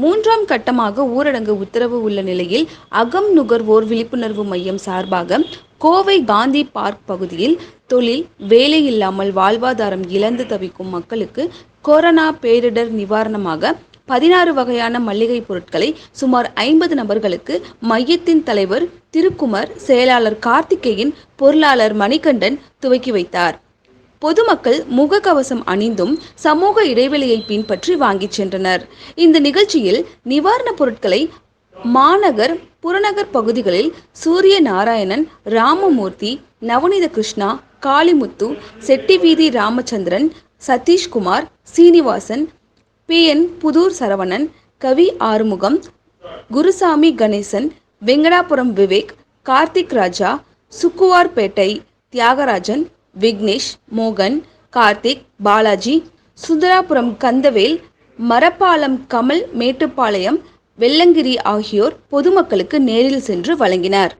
மூன்றாம் கட்டமாக ஊரடங்கு உத்தரவு உள்ள நிலையில் அகம் நுகர்வோர் விழிப்புணர்வு மையம் சார்பாக கோவை காந்தி பார்க் பகுதியில் தொழில் வேலை இல்லாமல் வாழ்வாதாரம் இழந்து தவிக்கும் மக்களுக்கு கொரோனா பேரிடர் நிவாரணமாக பதினாறு வகையான மளிகை பொருட்களை சுமார் ஐம்பது நபர்களுக்கு மையத்தின் தலைவர் திருக்குமர் செயலாளர் கார்த்திகேயன் பொருளாளர் மணிகண்டன் துவக்கி வைத்தார். பொதுமக்கள் முகக்கவசம் அணிந்தும் சமூக இடைவெளியை பின்பற்றி வாங்கிச் சென்றனர். இந்த நிகழ்ச்சியில் நிவாரணப் பொருட்களை மாநகர் புறநகர் பகுதிகளில் சூரிய நாராயணன் ராமமூர்த்தி நவநீத கிருஷ்ணா காளிமுத்து செட்டிவீதி ராமச்சந்திரன் சதீஷ்குமார் சீனிவாசன் பி. என். புதூர் சரவணன் கவி ஆறுமுகம் குருசாமி கணேசன் வெங்கடாபுரம் விவேக் கார்த்திக் ராஜா சுக்குவார்பேட்டை தியாகராஜன் விக்னேஷ் மோகன் கார்த்திக் பாலாஜி சுந்தராபுரம் கந்தவேல் மரப்பாலம் கமல் மேட்டுப்பாளையம் வெள்ளங்கிரி ஆகியோர் பொதுமக்களுக்கு நேரில் சென்று வழங்கினார்.